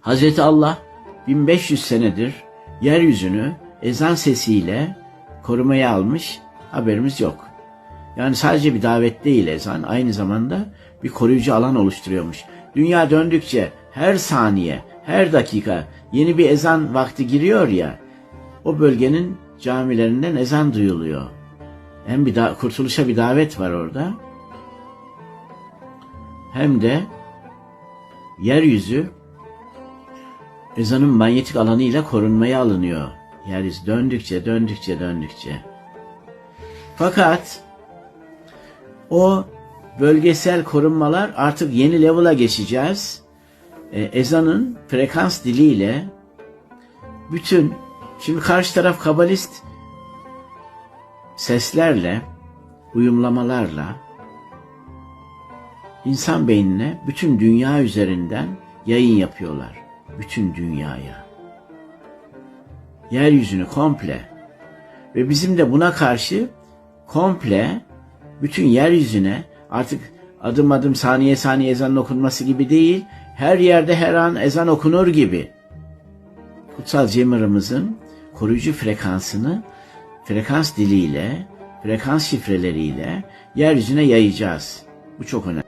Hazreti Allah 1500 senedir yeryüzünü ezan sesiyle korumaya almış haberimiz yok. Yani sadece bir davet değil ezan aynı zamanda bir koruyucu alan oluşturuyormuş. Dünya döndükçe her saniye, her dakika yeni bir ezan vakti giriyor ya o bölgenin camilerinden ezan duyuluyor. Hem bir da- kurtuluşa bir davet var orada. Hem de yeryüzü ezanın manyetik alanıyla korunmaya alınıyor. Yeryüzü döndükçe, döndükçe, döndükçe. Fakat o bölgesel korunmalar artık yeni level'a geçeceğiz. Ee, ezanın frekans diliyle bütün şimdi karşı taraf kabalist seslerle, uyumlamalarla insan beynine bütün dünya üzerinden yayın yapıyorlar. Bütün dünyaya. Yeryüzünü komple. Ve bizim de buna karşı komple bütün yeryüzüne artık adım adım saniye saniye ezanın okunması gibi değil, her yerde her an ezan okunur gibi kutsal cemırımızın koruyucu frekansını frekans diliyle, frekans şifreleriyle yeryüzüne yayacağız. Bu çok önemli.